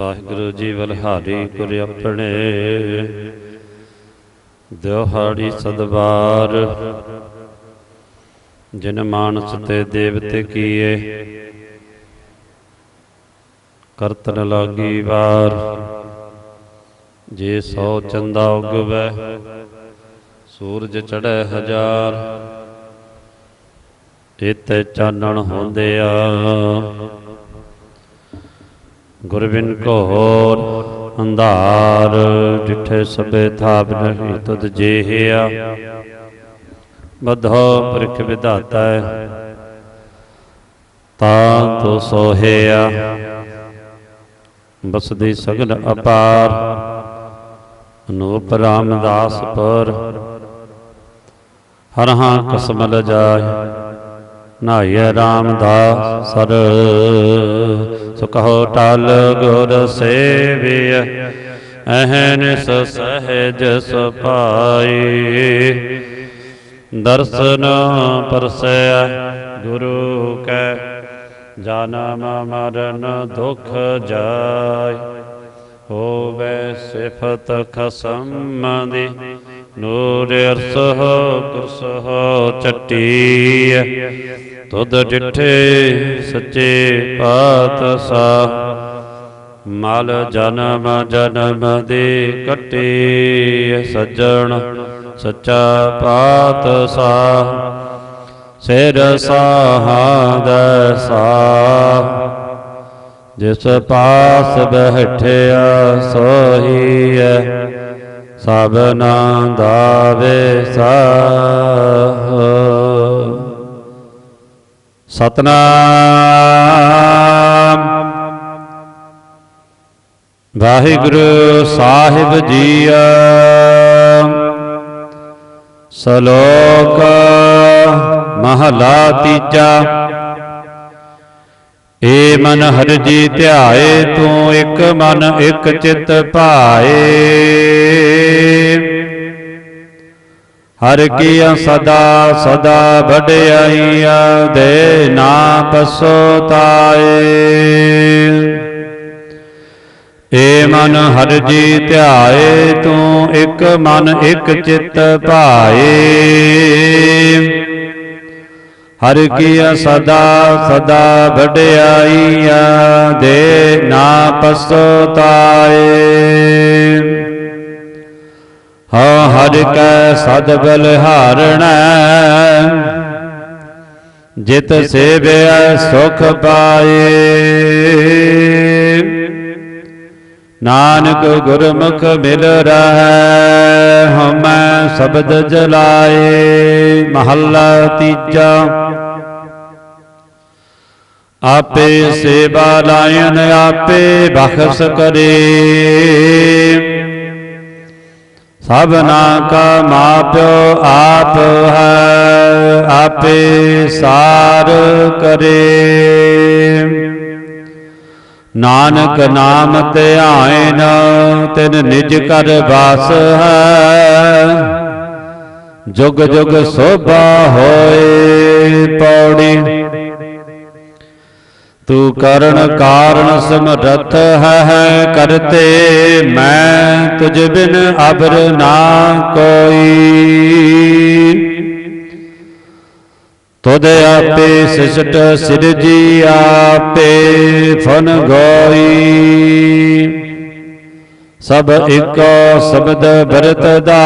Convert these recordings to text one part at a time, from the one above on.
ਵਾਹਿਗੁਰੂ ਜੀ ਵਲਹਾਰੀ ਗੁਰ ਆਪਣੇ। ਦਿਹਾੜੀ ਸਦਵਾਰ। ਜਿਨ ਮਾਨਸ ਤੇ ਦੇਵਤੇ ਕੀਏ। ਕਰਤਨ ਲਾਗੀ ਵਾਰ। ਜੇ ਸੌ ਚੰਦਾ ਉਗਵੈ, ਸੂਰਜ ਚੜ੍ਹੈ ਹਜ਼ਾਰ। ਇਤੇ ਚਾਨਣ ਹੁੰਦੇ ਆ। ਗੁਰਬਿਨ ਘੋਰ ਅੰਧਾਰ ਜਿਠੇ ਸਭੇ ਥਾਪ ਨਹੀਂ ਤੁਧ ਜੇਹਿਆ। ਬਧੋ ਪਰਖ ਵਿਧਾਤਾ ਤਾਂ ਤੋ ਸੋਹਿਆ। ਬਸਦੀ ਸਗਲ ਅਪਾਰ, ਅਨੂਪ ਰਾਮਦਾਸ ਪਰ ਹਰ ਹਾਂ ਕਸਮ ਲਜਾਇ ਨਾਇ ਰਾਮਦਾਸ ਸਰ। ਸੁਖੋ ਕਹੋ ਟਲ ਗੁਰ ਸੇਵਿਆ ਅਹਨਿਸ ਸਹਿਜ ਸੁਪਾਈ ਦਰਸ਼ਨ ਪਰਸੈ ਗੁਰੂ ਕੈ, ਜਨਮ ਮਰਨ ਦੁਖ ਜਾਇ। ਹੋਵੇ ਸਿਫਤ ਖਸਮ ਦੀ ਨੂਰ ਅਰਸ ਹੋ ਕੁਰਸ ਚੱਟੀ ਤੁਧ ਡਿਠੇ ਸੱਚੇ ਪਾਤਸ਼ਾਹ, ਮਲ ਜਨਮ ਜਨਮ ਦੇ ਕੱਟੇ ਸੱਜਣ ਸੱਚਾ ਪਾਤਸ਼ਾਹ, ਸਿਰ ਸਾਹ ਦਾ ਸਾਹ, ਜਿਸ ਪਾਸ ਬਹਿਠਿਆ ਸੋਈ ਸਭਨਾ ਦਾ ਸਾਹ। ਸਤਨਾਮ। ਵਾਹਿਗੁਰੂ ਸਾਹਿਬ ਜੀਆ। ਸ਼ਲੋਕ ਮਹਲਾ ਤੀਜਾ। ਏ ਮਨ ਹਰ ਜੀ ਧਿਆਏ, ਤੂੰ ਇੱਕ ਮਨ ਇੱਕ ਚਿਤ ਭਾਏ। ਹਰ ਕੀਆ ਸਦਾ ਸਦਾ ਵਡਿਆਈਆ, ਦੇ ਨਾ ਪਸੋਤਾਏ ਏ ਮਨ ਹਰ ਜੀ ਧਿਆਏ, ਤੂੰ ਇੱਕ ਮਨ ਇੱਕ ਚਿੱਤ ਭਾਏ। ਹਰ ਕੀਆ ਸਦਾ ਸਦਾ ਵਡਿਆਈਆ, ਦੇ ਨਾ ਪਸੋਤਾਏ ਹਾਂ ਹਰ ਕੈ ਸਦ ਬਲਿਹਾਰਣੈ ਜਿਤ ਸੇਵਿਆ ਸੁਖ ਪਾਏ। ਨਾਨਕ ਗੁਰਮੁਖ ਮਿਲ ਰਹੈ ਹਮੈ ਸ਼ਬਦ ਜਲਾਏ। ਮਹੱਲਾ ਤੀਜਾ। ਆਪੇ ਸੇਵਾ ਲਾਇਨ ਆਪੇ ਬਖਸ਼ ਕਰੇ। ਸਭਨਾ ਕਾ ਮਾਪਿਓ ਆਪ ਹੈ, ਆਪੇ ਸਾਰ ਕਰੇ। ਨਾਨਕ ਨਾਮ ਧਿਆਇਨ ਤਿਨ ਨਿਜ ਕਰ ਵਾਸ ਹੈ। ਜੁਗ ਜੁਗ ਸੋਭਾ ਹੋਏ। ਕਰਨ ਕਾਰਨ ਸਮਰਥ ਹੈ ਕਰਤੇ, ਮੈਂ ਤੁਝ ਬਿਨ ਅਬਰ ਨਾ ਕੋਈ। ਤੁਧ ਆਪੇ ਸਿਸਟ ਸਿਰਜੀ, ਆਪੇ ਫਨ ਗੋਈ। ਸਭ ਇੱਕੋ ਸ਼ਬਦ ਬਰਤ ਦਾ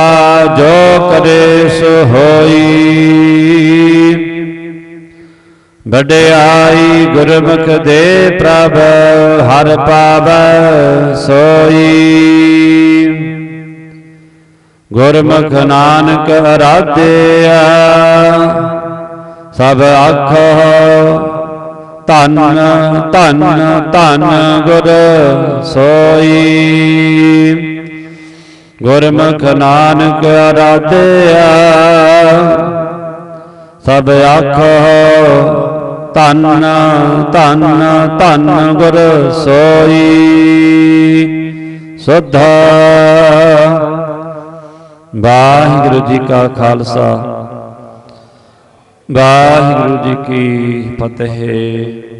ਜੋ ਕਰੇ ਸੋ ਹੋਈ। ਵਡਿਆਈ ਗੁਰਮੁਖ ਦੇ ਪ੍ਰਭ, ਹਰ ਪਾਵੈ ਸੋਈ। ਗੁਰਮੁਖ ਨਾਨਕ ਅਰਾਧਿਆ, ਸਭ ਆਖੋ ਧੰਨ ਧੰਨ ਧੰਨ ਗੁਰ ਸੋਈ। ਗੁਰਮੁਖ ਨਾਨਕ ਅਰਾਧਿਆ, ਸਭ ਆਖੋ ਧੰਨ ਧੰਨ ਧੰਨ ਗੁਰ ਸੋਈ। ਸੁਧ। ਵਾਹਿਗੁਰੂ ਜੀ ਕਾ ਖਾਲਸਾ। ਵਾਹਿਗੁਰੂ ਜੀ ਕੀ ਫਤਿਹ।